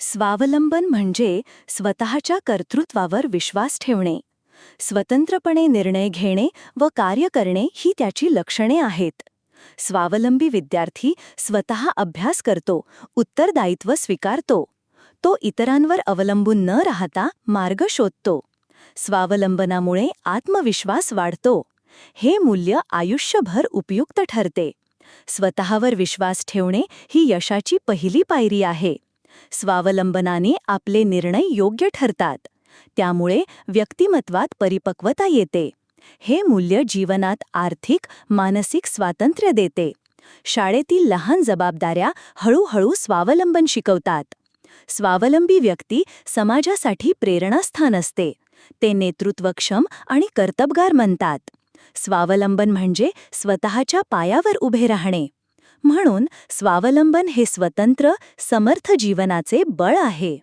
स्वावलंबन म्हणजे स्वतःच्या कर्तृत्वावर विश्वास ठेवणे. स्वतंत्रपणे निर्णय घेणे व कार्य करणे ही त्याची लक्षणे आहेत. स्वावलंबी विद्यार्थी स्वतः अभ्यास करतो उत्तरदायित्व स्वीकारतो. तो इतरांवर अवलंबून न राहता मार्ग शोधतो. स्वावलंबनामुळे आत्मविश्वास वाढतो. हे मूल्य आयुष्यभर उपयुक्त ठरते. स्वतःवर विश्वास ठेवणे ही यशाची पहिली पायरी आहे. स्वावलंबनाने आपले निर्णय योग्य ठरतात. त्यामुळे व्यक्तिमत्वात परिपक्वता येते. हे मूल्य जीवनात आर्थिक मानसिक स्वातंत्र्य देते. शाळेतील लहान जबाबदाऱ्या हळूहळू स्वावलंबन शिकवतात. स्वावलंबी व्यक्ती समाजासाठी प्रेरणास्थान असते. ते नेतृत्वक्षम आणि कर्तबगार म्हणतात. स्वावलंबन म्हणजे स्वतःच्या पायावर उभे राहणे. म्हणून स्वावलंबन हे स्वतंत्र समर्थ जीवनाचे बळ आहे.